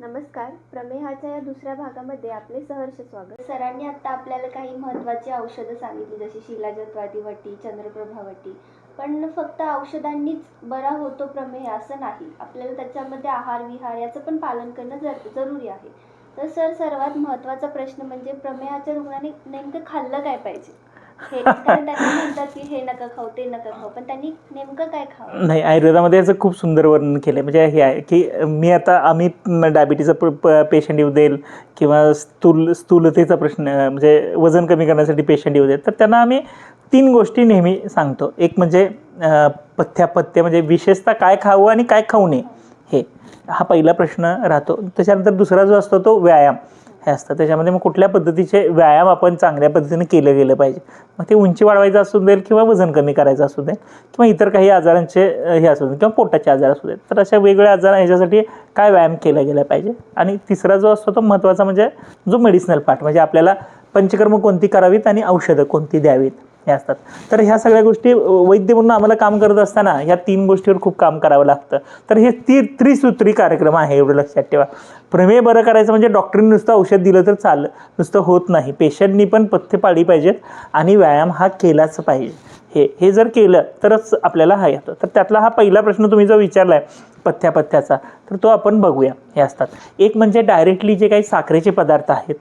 नमस्कार प्रमेहाच्या या दुसऱ्या भागामध्ये आपले सहर्ष स्वागत. सरांनी आता आपल्याला काही महत्त्वाची औषधं सांगितली जशी शिलाजत्वादी वटी चंद्रप्रभा वटी. पण फक्त औषधांनीच बरा होतो प्रमेह असं नाही. आपल्याला त्याच्यामध्ये आहार विहार याचं पण पालन करणं जर जरुरी आहे. तर सर सर्वात महत्त्वाचा प्रश्न म्हणजे प्रमेहाच्या रुग्णाने नेमकं खाल्लं काय पाहिजे? हे कारण म्हणतात की हे नका खाऊ ते नका खाऊ. पण त्यांनी नेमकं काय नाही आयुर्वेदामध्ये याचं खूप सुंदर वर्णन केलं आहे म्हणजे हे आहे की मी आता आम्ही डायबिटीचा पेशंट येऊ देईल किंवा स्थूल स्थूलतेचा प्रश्न म्हणजे वजन कमी करण्यासाठी पेशंट येऊ देईल तर त्यांना आम्ही तीन गोष्टी नेहमी सांगतो. एक म्हणजे पथ्यापथ्य म्हणजे विशेषतः काय खावं आणि काय खाऊ नये हे हा पहिला प्रश्न राहतो. त्याच्यानंतर दुसरा जो असतो तो व्यायाम. हे असतं. त्याच्यामध्ये मग कुठल्या पद्धतीचे व्यायाम आपण चांगल्या पद्धतीने केलं गेलं पाहिजे. मग ते उंची वाढवायचं असू देईल किंवा वजन कमी करायचं असू देईल किंवा इतर काही आजारांचे हे असू देईल किंवा पोटाचे आजार असू देत. तर अशा वेगवेगळ्या आजार ह्याच्यासाठी काय व्यायाम केला गेला पाहिजे? आणि तिसरा जो असतो तो महत्त्वाचा म्हणजे जो मेडिसिनल पार्ट म्हणजे आपल्याला पंचकर्म कोणती करावीत आणि औषधं कोणती द्यावीत? हे असतात. तर ह्या सगळ्या गोष्टी वैद्य म्हणून आम्हाला काम करत असताना ह्या तीन गोष्टीवर खूप काम करावं लागतं. तर हे ती त्रिसूत्री कार्यक्रम आहे एवढं लक्षात ठेवा. प्रमेय बरं करायचं म्हणजे डॉक्टरने नुसतं औषध दिलं तर चाल नुसतं होत नाही. पेशंटनी पण पथ्य पाळली पाहिजेत आणि व्यायाम हा केलाच पाहिजे. हे हे जर केलं तरच आपल्याला हा येतं. तर त्यातला हा पहिला प्रश्न तुम्ही जो विचारला आहे पथ्यापथ्याचा तर तो आपण बघूया. हे असतात. एक म्हणजे डायरेक्टली जे काही साखरेचे पदार्थ आहेत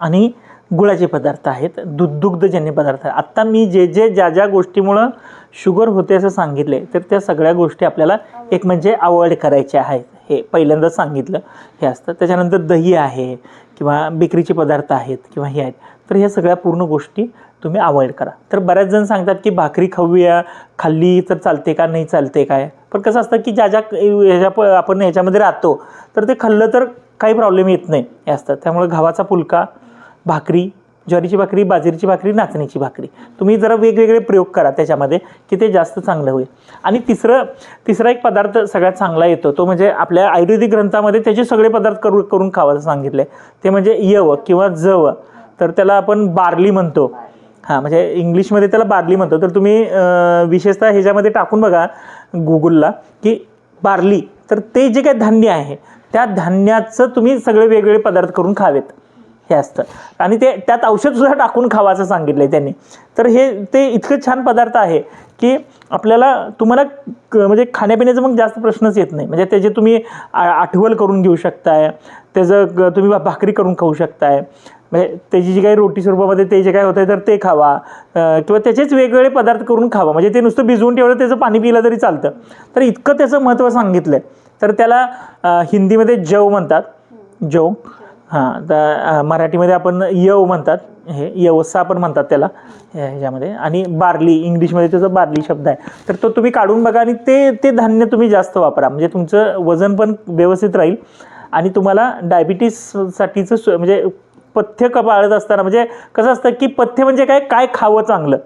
आणि गुळाचे पदार्थ आहेत दूध दुग्धजन्य पदार्थ आहेत. आत्ता मी जे जे ज्या ज्या गोष्टीमुळं शुगर होते असं सांगितले तर त्या सगळ्या गोष्टी आपल्याला एक म्हणजे अवॉइड करायच्या आहेत. हे पहिल्यांदा सांगितलं हे असतं. त्याच्यानंतर दही आहे किंवा बेकरीचे पदार्थ आहेत किंवा हे आहेत. तर ह्या सगळ्या पूर्ण गोष्टी तुम्ही अवॉइड करा. तर बऱ्याच जण सांगतात की भाकरी खाऊया खाल्ली तर चालते का नाही चालते काय? पण कसं असतं की ज्या ज्या ह्याच्या प आपण ह्याच्यामध्ये राहतो तर ते खाल्लं तर काही प्रॉब्लेम येत नाही. हे असतं. त्यामुळे गव्हाचा फुलका भाकरी ज्वारीची भाकरी बाजरीची भाकरी नाचणीची भाकरी. तुम्ही जरा वेगवेगळे प्रयोग करा त्याच्यामध्ये की ते जास्त चांगलं होईल. आणि तिसरं तिसरा एक पदार्थ सगळ्यात चांगला येतो तो म्हणजे आपल्या आयुर्वेदिक ग्रंथामध्ये त्याचे सगळे पदार्थ करू करून खावायला सांगितले. ते म्हणजे यव किंवा जव. तर त्याला आपण बार्ली म्हणतो. हां म्हणजे इंग्लिशमध्ये त्याला बार्ली म्हणतो. तर तुम्ही विशेषतः ह्याच्यामध्ये टाकून बघा गुगलला की बार्ली. तर ते जे काही धान्य आहे त्या धान्याचं तुम्ही सगळे वेगवेगळे पदार्थ करून खावेत. हे असतं. आणि ते त्यात औषधसुद्धा टाकून खावाचं सांगितलं आहे त्यांनी. तर हे ते इतकं छान पदार्थ आहे की आपल्याला तुम्हाला क- म्हणजे खाण्यापिण्याचा मग जास्त प्रश्नच येत नाही. म्हणजे त्याचे तुम्ही आ- आठवल करून घेऊ शकताय त्याचं ग- तुम्ही भाकरी करून खाऊ शकताय म्हणजे त्याची जी काही रोटी स्वरूपामध्ये ते जे काय होतं तर ते खावा किंवा त्याचेच वेगवेगळे पदार्थ करून खावा. म्हणजे ते नुसतं भिजवून ठेवलं त्याचं पाणी पिलं तरी चालतं. तर इतकं त्याचं महत्त्व सांगितलं आहे तर त्याला हिंदीमध्ये जव म्हणतात. जव. हां तर मराठीमध्ये आपण यव म्हणतात. हे यवसा पण म्हणतात त्याला ह्याच्यामध्ये. आणि बार्ली इंग्लिशमध्ये त्याचा बार्ली शब्द आहे. तर तो तुम्ही काढून बघा आणि ते ते धान्य तुम्ही जास्त वापरा. म्हणजे तुमचं वजन पण व्यवस्थित राहील. आणि तुम्हाला डायबिटीससाठीचं सु- म्हणजे पथ्य कपाळत पाळत असताना म्हणजे कसं असतं की पथ्य म्हणजे काय? काय खावं चांगलं.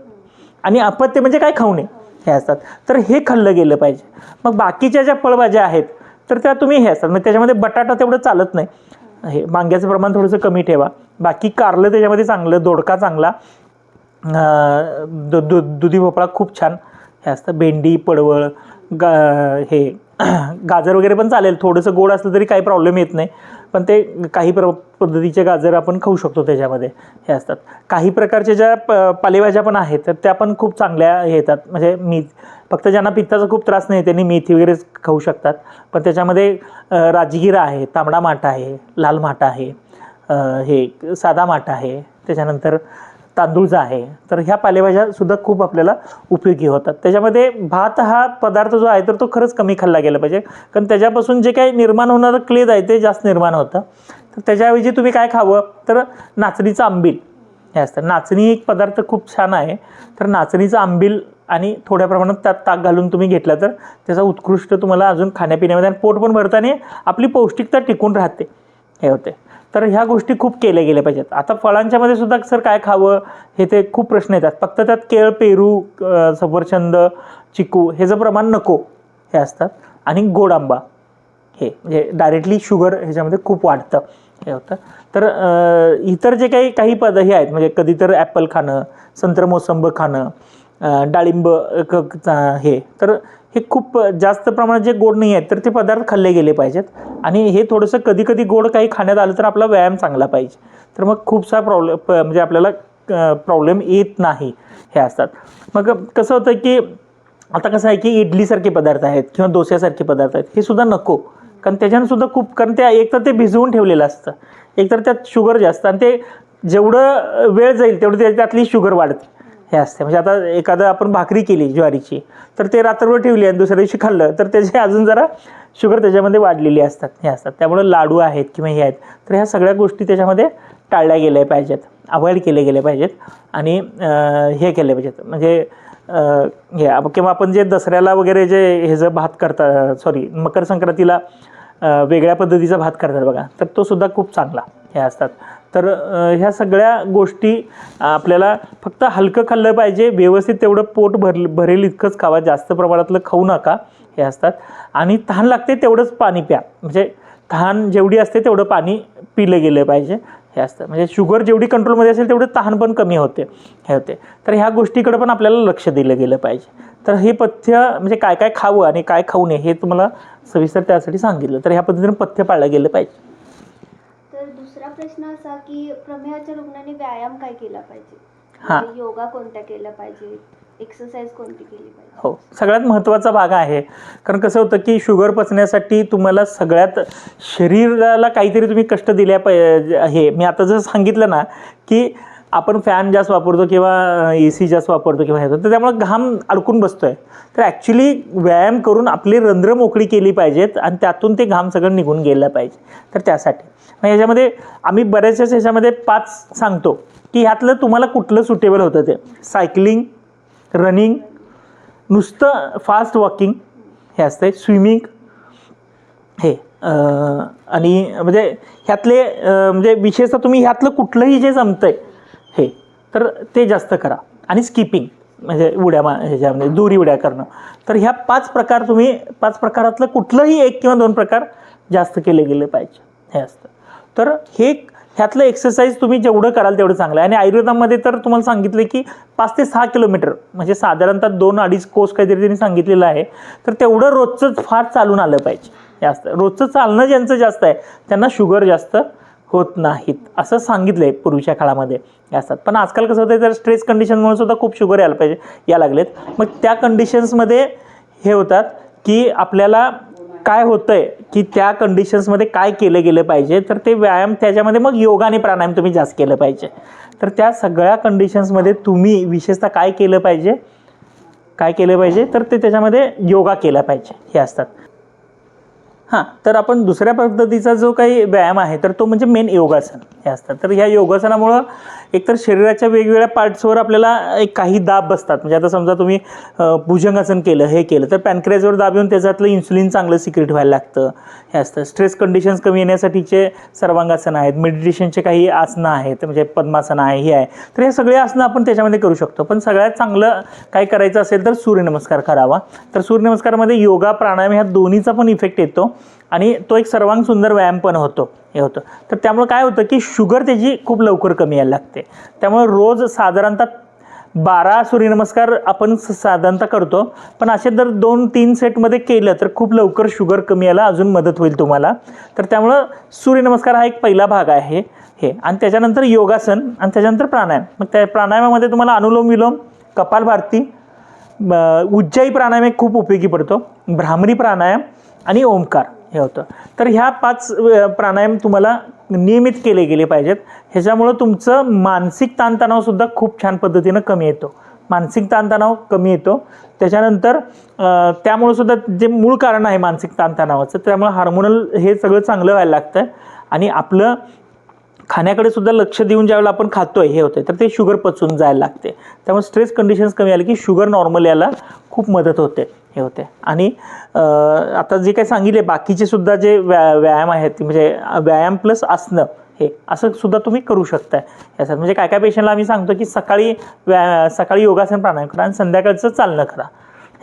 आणि अपथ्य म्हणजे काय? खाऊ नये. हे असतात. तर हे खाल्लं गेलं पाहिजे. मग बाकीच्या ज्या फळभाज्या आहेत तर त्या तुम्ही हे असतात. मग त्याच्यामध्ये बटाटा तेवढं चालत नाही. हे वांग्याचं प्रमाण थोडंसं कमी ठेवा. बाकी कारलं त्याच्यामध्ये चांगलं दोडका चांगला. दु दु दुधी भोपळा खूप छान. हे असतं भेंडी पडवळ गा हे गाजर वगैरे पण चालेल. थोडंसं गोड असलं तरी काही प्रॉब्लेम येत नाही. पण ते काही प्र पद्धतीचे गाजर आपण खाऊ शकतो त्याच्यामध्ये हे असतात. काही प्रकारच्या ज्या प पालेभाज्या पण आहेत तर त्या पण खूप चांगल्या येतात. म्हणजे मी फक्त ज्यांना पित्ताचा खूप त्रास नाही त्यांनी मेथी वगैरे खाऊ शकतात. पण त्याच्यामध्ये राजगिरा आहे तांबडा माठ आहे लाल माटा आहे हे साधा माठ आहे. त्याच्यानंतर तांदूळचा आहे तर ह्या पालेभाज्या सुद्धा खूप आपल्याला उपयोगी होतात. त्याच्यामध्ये भात हा पदार्थ जो आहे तर तो खरंच कमी खाल्ला गेला पाहिजे. कारण त्याच्यापासून जे काही निर्माण होणारं क्लेद आहे ते जास्त निर्माण होतं. तर त्याच्याऐवजी तुम्ही काय खावं? तर नाचणीचं आंबील. हे असतं. नाचणी एक पदार्थ खूप छान आहे. तर नाचणीचं आंबील आणि थोड्या प्रमाणात त्यात ताक घालून तुम्ही घेतला तर त्याचा उत्कृष्ट तुम्हाला अजून खाण्यापिण्यामध्ये आणि पोट पण भरताना आपली पौष्टिकता टिकून राहते. हे होते. तर ह्या गोष्टी खूप केल्या गेल्या पाहिजेत. आता फळांच्यामध्ये सुद्धा सर काय खावं हे ते खूप प्रश्न येतात. फक्त त्यात केळ पेरू सफरचंद चिकू ह्याचं प्रमाण नको हे असतात आणि गोड आंबा हे म्हणजे डायरेक्टली शुगर ह्याच्यामध्ये खूप वाढतं हे होतं. तर इतर जे काही काही पद हे आहेत म्हणजे कधी तर ॲपल खाणं संत्र मोसंब खाणं डाळिंब क हे. तर हे खूप जास्त प्रमाणात जे गोड नाही आहेत तर ते पदार्थ खाल्ले गेले पाहिजेत. आणि हे थोडंसं कधी कधी गोड काही खाण्यात आलं तर आपला व्यायाम चांगला पाहिजे. तर मग खूपसा प्रॉब्लेम म्हणजे आपल्याला प्रॉब्लेम येत नाही हे असतात. मग कसं होतं की आता कसं आहे की इडलीसारखे पदार्थ आहेत किंवा डोस्यासारखे पदार्थ आहेत हे सुद्धा नको. कारण त्याच्यानं सुद्धा खूप कारण त्या एक तर ते भिजवून ठेवलेलं असतं. एक तर त्यात शुगर जास्त आणि ते जेवढं वेळ जाईल तेवढं त्यातली शुगर वाढते. हे असते म्हणजे आता एखादं आपण भाकरी केली ज्वारीची तर ते रात्रभर ठेवली आणि दुसऱ्या दिवशी खाल्लं तर त्याचे अजून जरा शुगर त्याच्यामध्ये वाढलेली असतात हे असतात. त्यामुळे लाडू आहेत किंवा हे आहेत तर ह्या सगळ्या गोष्टी त्याच्यामध्ये टाळल्या गेल्या पाहिजेत अवॉइड केले गेले पाहिजेत आणि हे केले पाहिजेत. म्हणजे हे किंवा आपण जे दसऱ्याला वगैरे जे हे जर भात करता सॉरी मकर संक्रांतीला वेगळ्या पद्धतीचा भात करतात बघा तर तो सुद्धा खूप चांगला हे असतात. तर ह्या सगळ्या गोष्टी आपल्याला फक्त हलकं खाल्लं पाहिजे व्यवस्थित तेवढं पोट भर भरेल इतकंच खावा जास्त प्रमाणातलं खाऊ नका हे असतात. आणि तहान लागते तेवढंच पाणी प्या. म्हणजे तहान जेवढी असते तेवढं पाणी पिलं गेलं पाहिजे हे असतं. म्हणजे शुगर जेवढी कंट्रोलमध्ये असेल तेवढं तहान पण कमी होते हे होते. तर ह्या गोष्टीकडे पण आपल्याला लक्ष दिलं गेलं पाहिजे. तर हे पथ्य म्हणजे काय काय खावं आणि काय खाऊ नये हे तुम्हाला सविस्तर त्यासाठी सांगितलं. तर ह्या पद्धतीने पथ्य पाळलं गेलं पाहिजे. प्रश्न असा की प्रमेहाच्या रुग्णाने व्यायाम काय केला पाहिजे? हां. म्हणजे योगा कोणत्या केला पाहिजे? एक्सरसाइज कोणती केली पाहिजे? हो सगळ्यात महत्त्वाचा भाग आहे. कारण कसं होतं की शुगर पचण्यासाठी तुम्हाला सगळ्यात शरीराला काहीतरी तुम्ही कष्ट दिल्या पाहिजे हे मी आता जसं सांगितलं ना की आपण फॅन जास्त वापरतो किंवा ए सी जास्त वापरतो किंवा हे होतं तर त्यामुळे घाम अडकून बसतो आहे तर ॲक्च्युली व्यायाम करून आपली रंध्र मोकळी केली पाहिजेत आणि त्यातून ते घाम सगळं निघून गेलं पाहिजे. तर त्यासाठी. मग याच्यामध्ये आम्ही बऱ्याचशाच ह्याच्यामध्ये पाच सांगतो की ह्यातलं तुम्हाला कुठलं सुटेबल होतं ते. सायकलिंग रनिंग नुसतं फास्ट वॉकिंग हे असते स्विमिंग हे आणि म्हणजे ह्यातले म्हणजे विशेषतः तुम्ही ह्यातलं कुठलंही जे जमतं आहे हे तर ते जास्त करा. आणि स्किपिंग म्हणजे उड्या मा ह्याच्यामध्ये दोरी उड्या करणं. तर ह्या पाच प्रकार तुम्ही पाच प्रकारातलं कुठलंही एक किंवा दोन प्रकार जास्त केले गेले पाहिजे. हे असतं. तर हे ह्यातलं एक्सरसाइज तुम्ही जेवढं कराल तेवढं चांगलं आहे. आणि आयुर्वेदामध्ये तर तुम्हाला सांगितलं की पाच ते सहा किलोमीटर म्हणजे साधारणतः दोन अडीच कोस काहीतरी त्यांनी सांगितलेलं आहे. तर तेवढं रोजचंच फार चालून आलं पाहिजे. जास्त रोजचं चालणं ज्यांचं जास्त आहे त्यांना शुगर जास्त होत नाहीत असं सांगितलं आहे पूर्वीच्या काळामध्ये. असतात पण आजकाल कसं होतं तर स्ट्रेस कंडिशनमुळे सुद्धा खूप शुगर यायला पाहिजे या लागलेत. मग त्या कंडिशन्समध्ये हे होतात की आपल्याला काय होतं आहे की त्या कंडिशन्समध्ये काय केलं गेलं पाहिजे तर ते व्यायाम त्याच्यामध्ये मग योगाने आणि प्राणायाम तुम्ही जास्त केलं पाहिजे. तर त्या सगळ्या कंडिशन्समध्ये तुम्ही विशेषतः काय केलं पाहिजे? काय केलं पाहिजे? तर ते त्याच्यामध्ये योगा केला पाहिजे. हे असतात. हां तर आपण दुसऱ्या पद्धतीचा जो काही व्यायाम आहे तर तो म्हणजे मेन योगासन. हे असतात. तर ह्या योगासनामुळं एकतर शरीराच्या वेगवेगळ्या पार्ट्सवर आपल्याला एक काही दाब बसतात. म्हणजे आता समजा तुम्ही भुजंगासन केलं हे केलं तर पॅनक्रेजवर दाब येऊन त्याच्यातलं इन्सुलिन चांगलं सिक्रेट व्हायला लागतं. हे असतं. स्ट्रेस कंडिशन्स कमी येण्यासाठीचे सर्वांगासनं आहेत. मेडिटेशनचे काही आसनं आहेत म्हणजे पद्मासनं आहे हे आहे. तर हे सगळे आसनं आपण त्याच्यामध्ये करू शकतो. पण सगळ्यात चांगलं काय करायचं असेल तर सूर्यनमस्कार करावा. तर सूर्यनमस्कारमध्ये योगा प्राणायाम ह्या दोन्हीचा पण इफेक्ट येतो. आणि तो एक सर्वांग सुंदर व्यायाम पण होतो हे होतं. तर त्यामुळं काय होतं की शुगर त्याची खूप लवकर कमी यायला लागते. त्यामुळे रोज साधारणतः बारा सूर्यनमस्कार आपण स- साधारणतः करतो पण असे जर दोन तीन सेटमध्ये केलं तर खूप लवकर शुगर कमी यायला अजून मदत होईल तुम्हाला. तर त्यामुळं सूर्यनमस्कार हा एक पहिला भाग आहे हे. आणि त्याच्यानंतर योगासन आणि त्याच्यानंतर प्राणायाम. मग त्या प्राणायामामध्ये तुम्हाला अनुलोम विलोम कपालभारती भारती उज्जाई प्राणायाम एक खूप उपयोगी पडतो. भ्रामरी प्राणायाम आणि ओंकार. हे होतं. तर ह्या पाच प्राणायाम तुम्हाला नियमित केले गेले पाहिजेत. ह्याच्यामुळं तुमचं मानसिक ताणतणावसुद्धा खूप छान पद्धतीनं कमी येतो. मानसिक ताणतणाव कमी येतो. त्याच्यानंतर त्यामुळं सुद्धा जे मूळ कारण आहे मानसिक ताणतणावाचं त्यामुळं हार्मोनल हे सगळं चांगलं व्हायला लागतं आणि आपलं खाण्याकडे सुद्धा लक्ष देऊन ज्यावेळेला आपण खातोय हे होते तर ते शुगर पचून जायला लागते. त्यामुळे स्ट्रेस कंडिशन्स कमी आले की शुगर नॉर्मल यायला खूप मदत होते. हे होते. आणि आता जे काही सांगितले बाकीचे सुद्धा जे व्या व्यायाम आहेत म्हणजे व्यायाम प्लस आसनं हे असं सुद्धा तुम्ही करू शकताय. याच्यात म्हणजे काय काय पेशंटला आम्ही सांगतो की सकाळी व्या सकाळी योगासन प्राणायाम करा आणि संध्याकाळचं चालणं करा.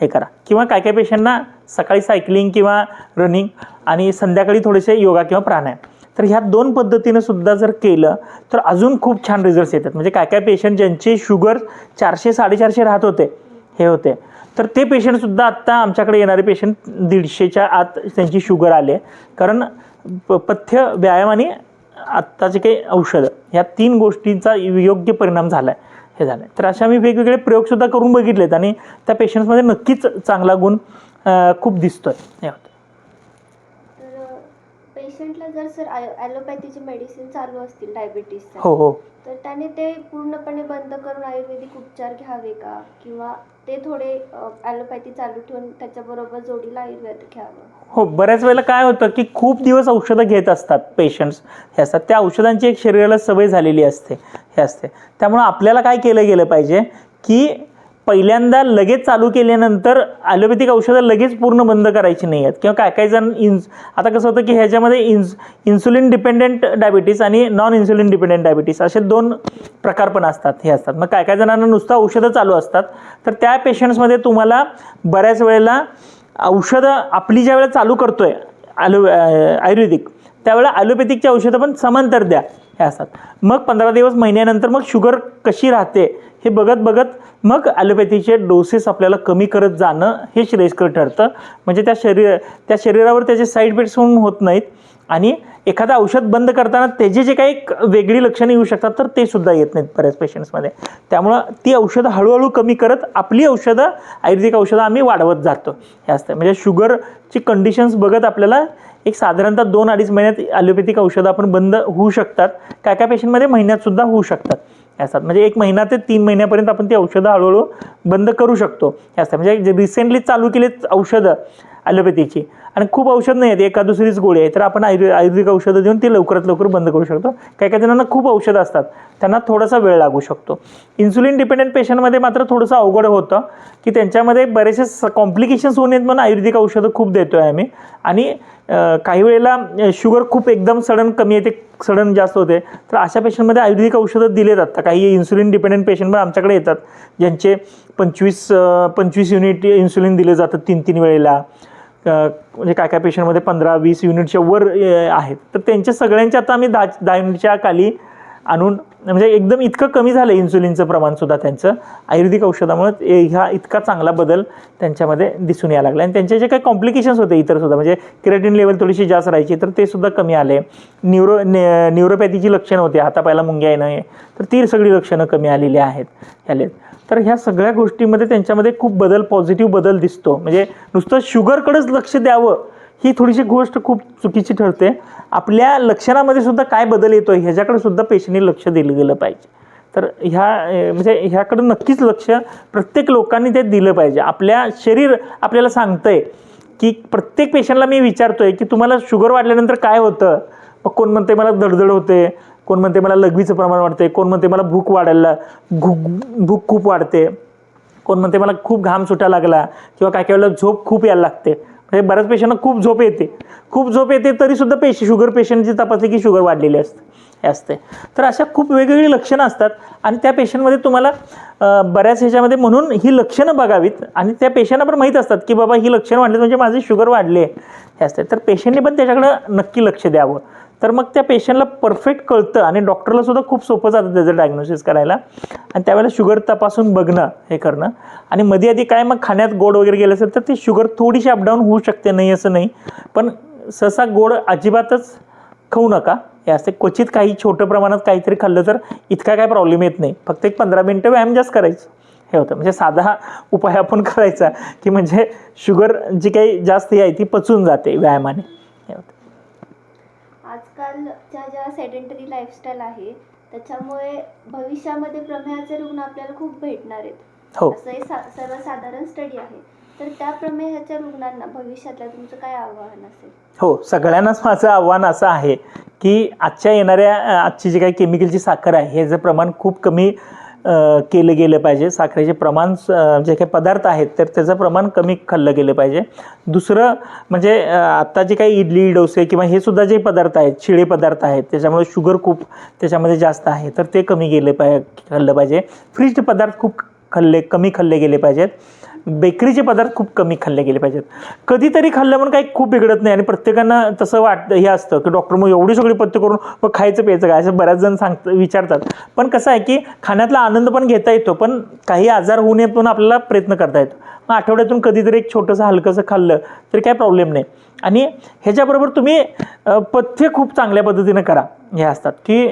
हे करा. किंवा काय काय पेशंटना सकाळी सायकलिंग किंवा रनिंग आणि संध्याकाळी थोडेसे योगा किंवा प्राणायाम. तर ह्या दोन पद्धतीनं सुद्धा जर केलं तर अजून खूप छान रिझल्ट्स येतात. म्हणजे काय काय पेशंट ज्यांचे शुगर चारशे साडेचारशे राहत होते हे होते. तर ते पेशंटसुद्धा आत्ता आमच्याकडे येणारे पेशंट दीडशेच्या आत त्यांची शुगर आले कारण प पथ्य व्यायाम आणि आत्ताचे काही औषधं ह्या तीन गोष्टींचा योग्य परिणाम झाला आहे हे झालं तर अशा मी वेगवेगळे प्रयोगसुद्धा करून बघितलेत आणि त्या पेशंट्समध्ये नक्कीच चांगला गुण खूप दिसतोय. हे होतं तर पेशंटला जर सर ॲलोपॅथीची मेडिसिन चालू असतील डायबिटीसचा हो हो. तर त्याने ते पूर्णपणे बंद करून आयुर्वेदिक उपचार घ्यावे का? किंवा ते थोडे ॲलोपॅथी चालू ठेवून त्याच्याबरोबर जोडीला आयुर्वेद घ्यावं. हो बऱ्याच वेळेला काय होतं की खूप दिवस औषधं घेत असतात पेशंट्स हे असतात. त्या औषधांची एक शरीराला सवय झालेली असते हे असते. त्यामुळं आपल्याला काय केलं गेलं पाहिजे की पहिल्यांदा लगेच चालू केल्यानंतर ॲलोपॅथिक औषधं लगेच पूर्ण बंद करायची नाही आहेत. किंवा काय काही जण इन्स आता कसं होतं की ह्याच्यामध्ये इन्स इन्सुलिन डिपेंडेंट डायबिटीस आणि नॉन इन्सुलिन डिपेंडेंट डायबिटीस असे दोन प्रकार पण असतात हे असतात. मग काय काय जणांना नुसतं औषधं चालू असतात. तर त्या पेशंट्समध्ये तुम्हाला बऱ्याच वेळेला औषधं आपली ज्या वेळेला चालू करतोय ॲलो आयुर्वेदिक त्यावेळेला ॲलोपॅथिकची औषधं पण समांतर द्या हे असतात. मग पंधरा दिवस महिन्यानंतर मग शुगर कशी राहते हे बघत बघत मग ॲलोपॅथीचे डोसेस आपल्याला कमी करत जाणं हे श्रेयस्कर ठरतं. म्हणजे त्या शरीर त्या शरीरावर त्याचे साईड इफेक्ट्स होऊन होत नाहीत. आणि एखादं औषध बंद करताना त्याचे जे काही एक वेगळी लक्षणं येऊ शकतात तर ते सुद्धा येत नाहीत बऱ्याच पेशंट्समध्ये त्यामुळं ती औषधं हळूहळू कमी करत आपली औषधं आयुर्वेदिक औषधं आम्ही वाढवत जातो. हे असतं. म्हणजे शुगरची कंडिशन्स बघत आपल्याला एक साधारणतः दोन अडीच महिन्यात ॲलोपॅथिक औषधं आपण बंद होऊ शकतात. काय काय पेशंटमध्ये महिन्यातसुद्धा होऊ शकतात. हे असतात म्हणजे एक महिना ते तीन महिन्यापर्यंत आपण ती औषधं हळूहळू बंद करू शकतो. हे असतं म्हणजे जे रिसेंटली चालू केलेत औषधं ॲलोपॅथीची आणि खूप औषध नाही आहेत एका दुसरीच गोळी आहे. तर आपण आयुर्वे आयुर्वेदिक औषधं देऊन ती लवकरात लवकर बंद करू शकतो. काही काही जणांना खूप औषधं असतात. त्यांना थोडासा वेळ लागू शकतो. इन्सुलिन डिपेंडंट पेशंटमध्ये मात्र थोडंसं अवघड होतं की त्यांच्यामध्ये बरेचसे कॉम्प्लिकेशन्स होऊन येत म्हणून आयुर्वेदिक औषधं खूप देतो आहे आम्ही. आणि काही वेळेला शुगर खूप एकदम सडन कमी येते सडन जास्त होते. तर अशा पेशंटमध्ये आयुर्वेदिक औषधं दिले जातात काही इन्सुलिन डिपेंडंट पेशंट पण आमच्याकडे येतात. ज्यांचे पंचवीस पंचवीस युनिट इन्सुलिन दिले जातात तीन तीन वेळेला. म्हणजे काय काय पेशंटमध्ये पंधरा वीस युनिटच्या वर आहेत. तर त्यांच्या सगळ्यांच्या आता आम्ही दहा दहा युनिटच्या खाली आणून म्हणजे एकदम इतकं कमी झालं इन्सुलिनचं प्रमाणसुद्धा त्यांचं. आयुर्वेदिक औषधामुळे ए- ह्या इतका चांगला बदल त्यांच्यामध्ये दिसून यायला लागला. आणि त्यांचे जे काही कॉम्प्लिकेशन्स होते इतरसुद्धा म्हणजे क्रिएटिन लेवल थोडीशी जास्त राहायची तर ते सुद्धा कमी आले. न्यूरो न्यूरोपॅथीची लक्षणं होती हातापायला मुंग्या येणं तर ती सगळी लक्षणं कमी आलेली आहेत. ह्याले तर ह्या सगळ्या गोष्टीमध्ये त्यांच्यामध्ये खूप बदल पॉझिटिव्ह बदल दिसतो. म्हणजे नुसतं शुगरकडेच लक्ष द्यावं ही थोडीशी गोष्ट खूप चुकीची ठरते. आपल्या लक्षणामध्ये सुद्धा काय बदल येतो ह्याच्याकडे सुद्धा पेशंटने लक्ष दिलं गेलं पाहिजे. तर ह्या म्हणजे ह्याकडं नक्कीच लक्ष प्रत्येक लोकांनी ते दिलं पाहिजे. आपल्या शरीर आपल्याला सांगतंय की प्रत्येक पेशंटला मी विचारतोय की तुम्हाला शुगर वाढल्यानंतर काय होतं? मग कोण म्हणते मला दडदड होते? कोण म्हणते मला लघवीचं प्रमाण वाढते कोण म्हणते मला भूक वाढायला भूक भूक खूप वाढते. कोण म्हणते मला खूप घाम सुटायला लागला किंवा काय काय वेळेला झोप खूप यायला लागते. म्हणजे बऱ्याच पेशंटना खूप झोप येते. खूप झोप येते तरीसुद्धा पेश शुगर पेशंटची तपासली की शुगर वाढलेली असते हे असते. तर अशा खूप वेगवेगळी लक्षणं असतात आणि त्या पेशंटमध्ये तुम्हाला बऱ्याच ह्याच्यामध्ये म्हणून ही लक्षणं बघावीत आणि त्या पेशंटला पण माहीत असतात की बाबा ही लक्षणं वाढली म्हणजे माझी शुगर वाढली आहे. हे असते. तर पेशंटने पण त्याच्याकडं नक्की लक्ष द्यावं. तर मग त्या पेशंटला परफेक्ट कळतं आणि डॉक्टरला सुद्धा खूप सोपं जातं त्याचं डायग्नोसिस करायला. आणि त्यावेळेला शुगर तपासून बघणं हे करणं. आणि मध्ये आधी काय मग खाण्यात गोड वगैरे गेलं असेल तर ती शुगर थोडीशी अपडाऊन होऊ शकते नाही असं नाही. पण सहसा गोड अजिबातच खाऊ नका. हे असते. क्वचित काही छोटं प्रमाणात काहीतरी खाल्लं तर इतका काय प्रॉब्लेम येत नाही. फक्त एक पंधरा मिनटं व्यायाम जास्त करायचं. हे होतं. म्हणजे साधा उपाय आपण करायचा की म्हणजे शुगर जी काही जास्त आहे ती पचून जाते व्यायामाने. हे होतं. आजकालच्या ज्या सेडेंटरी लाईफस्टाईल आहे त्याच्यामुळे भविष्यामध्ये प्रमेहाचे रुग्ण आपल्याला खूप भेटणार आहेत. हो. असं हे सा सर्वसाधारण स्टडी आहे. तर त्या प्रमेहाच्या रुग्णांना भविष्यातल्या तुमचं काय आव्हान असेल? हो सगळ्यांनाच माझं आव्हान असं आहे की आजच्या येणाऱ्या अ, आजची जी काही केमिकलची साखर आहे हे जर प्रमाण खूप कमी केलं गेलं पाहिजे. साखरेचे प्रमाण स- जे काही पदार्थ आहेत तर त्याचं प्रमाण कमी खाल्लं गेलं पाहिजे. दुसरं म्हणजे आत्ता जे काही इडली डोसे किंवा हे सुद्धा जे पदार्थ आहेत शिळे पदार्थ आहेत त्याच्यामुळे शुगर खूप त्याच्यामध्ये जास्त आहे तर ते कमी गेले पाय खाल्लं पाहिजे. फ्रीज्ड पदार्थ खूप खाल्ले कमी खाल्ले गेले पाहिजेत. बेकरीचे पदार्थ खूप कमी खाल्ले गेले पाहिजेत. कधीतरी खाल्लं म्हणून काही खूप बिघडत नाही आणि प्रत्येकांना तसं वाटतं हे असतं की डॉक्टर मग एवढी सगळी पथ्य करून मग खायचं प्यायचं काय? असं बऱ्याच जण सांगत विचारतात. पण कसं आहे की खाण्यातला आनंद पण घेता येतो पण काही आजार होऊ नये म्हणून आपल्याला प्रयत्न करता येतो. मग आठवड्यातून कधीतरी एक छोटंसं हलकंसं खाल्लं तरी काय प्रॉब्लेम नाही. आणि ह्याच्याबरोबर तुम्ही पथ्य खूप चांगल्या पद्धतीनं करा. हे असतात की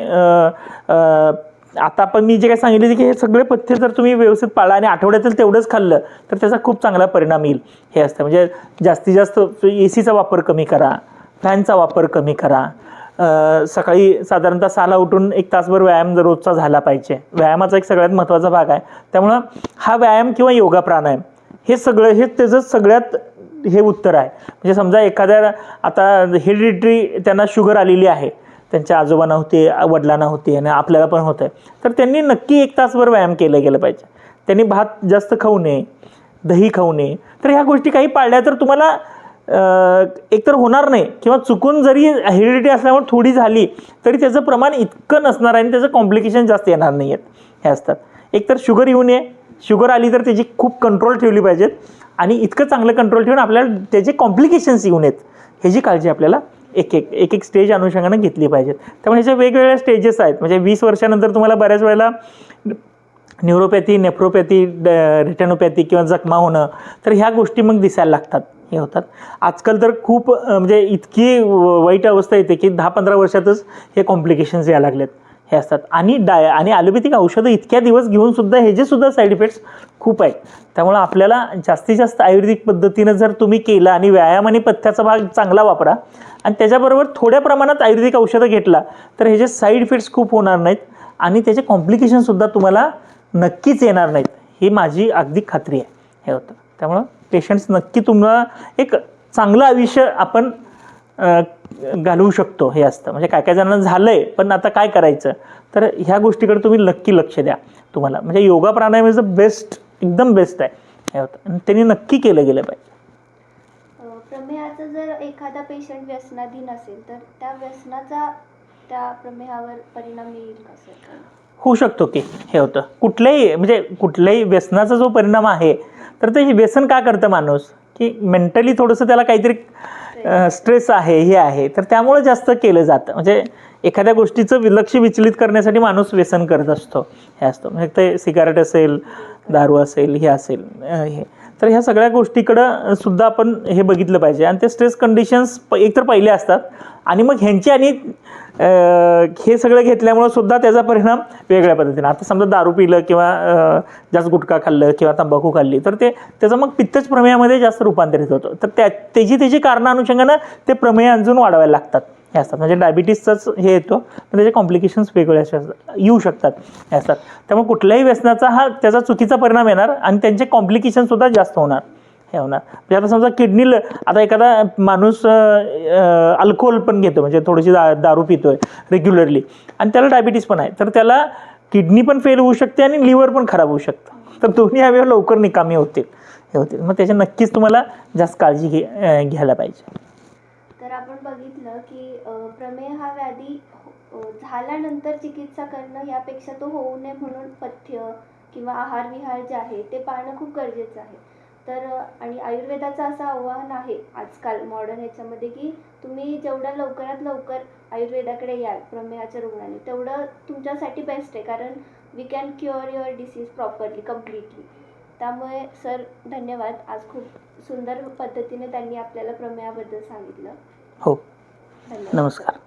आता आपण मी जे काही सांगितले की हे सगळे पथ्य जर तुम्ही व्यवस्थित पाळा आणि आठवड्यातील तेवढंच खाल्लं तर त्याचा खूप चांगला परिणाम येईल. हे असतं. म्हणजे जास्तीत जास्त ए सीचा वापर कमी करा फॅनचा वापर कमी करा. सकाळी साधारणतः सहाला उठून एक तासभर व्यायाम जर रोजचा झाला पाहिजे. व्यायामाचा एक सगळ्यात महत्त्वाचा भाग आहे. त्यामुळं हा व्यायाम किंवा योगा प्राणायाम हे सगळं हे त्याचं सगळ्यात हे उत्तर आहे. म्हणजे समजा एखाद्या आता हेरिडिटरी त्यांना शुगर आलेली आहे. त्यांच्या आजोबांना होते वडिलांना होते आणि आपल्याला पण होतं आहे तर त्यांनी नक्की एक तासभर व्यायाम केलं गेलं पाहिजे. त्यांनी भात जास्त खाऊ नये दही खाऊ नये. तर ह्या गोष्टी काही पाळल्या तर तुम्हाला एकतर होणार नाही किंवा चुकून जरी हेरिडिटी असल्यामुळे थोडी झाली तरी त्याचं प्रमाण इतकं नसणार आहे आणि त्याचं कॉम्प्लिकेशन जास्त येणार नाही आहेत हे असतात. एकतर शुगर येऊ नये. शुगर आली तर त्याची खूप कंट्रोल ठेवली पाहिजेत. आणि इतकं चांगलं कंट्रोल ठेवून आपल्याला त्याचे कॉम्प्लिकेशन्स येऊ नयेत. ह्याची काळजी आपल्याला एक एक एक एक स्टेज अनुषंगानं घेतली पाहिजेत. त्यामुळे ह्याच्या वेगवेगळ्या स्टेजेस आहेत म्हणजे वीस वर्षानंतर तुम्हाला बऱ्याच वेळेला न्यूरोपॅथी नेफ्रोपॅथी रिटॅनोपॅथी किंवा जखमा होणं तर ह्या गोष्टी मग दिसायला लागतात हे होतात. आजकाल तर खूप म्हणजे इतकी वाईट अवस्था येते की दहा पंधरा वर्षातच हे कॉम्प्लिकेशन्स यायला लागलेत. हे असतात. आणि डाय आणि ॲलोपॅथिक औषधं इतक्या दिवस घेऊन सुद्धा ह्याचे सुद्धा साईड इफेक्ट्स खूप आहेत. त्यामुळं आपल्याला जास्तीत जास्त आयुर्वेदिक पद्धतीनं जर तुम्ही केलं आणि व्यायाम आणि पथ्याचा भाग चांगला वापरा आणि त्याच्याबरोबर थोड्या प्रमाणात आयुर्वेदिक औषधं घेतला तर ह्याचे साईड इफेक्ट्स खूप होणार नाहीत आणि त्याचे कॉम्प्लिकेशनसुद्धा तुम्हाला नक्कीच येणार नाहीत. ही माझी अगदी खात्री आहे. हे होतं. त्यामुळं पेशंट्स नक्की तुम्हाला एक चांगलं आयुष्य आपण घालवू शकतो हे असतं. म्हणजे काय काय जणांना झालं आहे पण आता काय करायचं? तर ह्या गोष्टीकडे तुम्ही नक्की लक्ष द्या तुम्हाला. म्हणजे yoga pranayama is the best एकदम बेस्ट आहे. हे होतं. आणि त्यांनी नक्की केलं गेलं पाहिजे. प्रमेहाचा जर एखादा पेशंट व्यसनाधीन असेल तर त्या व्यसनाचा त्या प्रमेहावर परिणाम येईल का सर? होऊ शकतो की. हे होतं. कुठल्याही म्हणजे कुठल्याही व्यसनाचा जो परिणाम आहे तर ते व्यसन का करतं माणूस? की मेंटली थोडंसं त्याला काहीतरी स्ट्रेस आहे हे आहे. तर त्यामुळं जास्त केलं जातं. म्हणजे एखाद्या गोष्टीचं लक्ष विचलित करण्यासाठी माणूस व्यसन करत असतो. हे असतं. म्हणजे ते सिगारेट असेल दारू असेल हे असेल हे. तर ह्या सगळ्या गोष्टीकडं सुद्धा आपण हे बघितलं पाहिजे. आणि ते स्ट्रेस कंडिशन्स प एकतर पहिले असतात. आणि मग ह्यांची आणि हे सगळं घेतल्यामुळं सुद्धा त्याचा परिणाम वेगळ्या पद्धतीने. आता समजा दारू पिलं किंवा जास्त गुटखा खाल्लं किंवा तंबाखू खाल्ली तर ते त्याचं मग पित्तच प्रमेयामध्ये जास्त रूपांतरित होतं. तर त्या त्याची त्याची कारणं अनुषंगानं ते प्रमेय अजून वाढवायला लागतात. हे असतात. म्हणजे डायबिटीसचंच हे येतो पण त्याचे कॉम्प्लिकेशन्स वेगळे असे असतात. येऊ शकतात हे असतात. त्यामुळे कुठल्याही व्यसनाचा हा त्याचा चुकीचा परिणाम येणार आणि त्यांचे कॉम्प्लिकेशनसुद्धा जास्त होणार. हे होणार. म्हणजे आता समजा किडनी आता एखादा माणूस अल्कोहोल पण घेतो म्हणजे थोडीशी दा दारू पितोय रेग्युलरली आणि त्याला डायबिटीस पण आहे. तर त्याला किडनी पण फेल होऊ शकते आणि लिव्हर पण खराब होऊ शकतं. तर दोन्ही हवे लवकर निकामी होतील. हे होतील. मग त्याच्या नक्कीच तुम्हाला जास्त काळजी घे घ्यायला पाहिजे. आपण बघितलं की प्रमेय हा व्याधी हो, झाल्यानंतर चिकित्सा करणं यापेक्षा तो होऊ नये म्हणून पथ्य किंवा आहार विहार जे आहे ते पाळणं खूप गरजेचं आहे. तर आणि आयुर्वेदाचं असं आव्हान आहे आजकाल मॉडर्न ह्याच्यामध्ये की तुम्ही जेवढ्या लवकरात लवकर आयुर्वेदाकडे याल प्रमेयाच्या रुग्णाने तेवढं तुमच्यासाठी बेस्ट आहे. कारण we can cure your disease properly completely त्यामुळे सर धन्यवाद. आज खूप सुंदर पद्धतीने त्यांनी आपल्याला प्रमेयाबद्दल सांगितलं. हो. नमस्कार.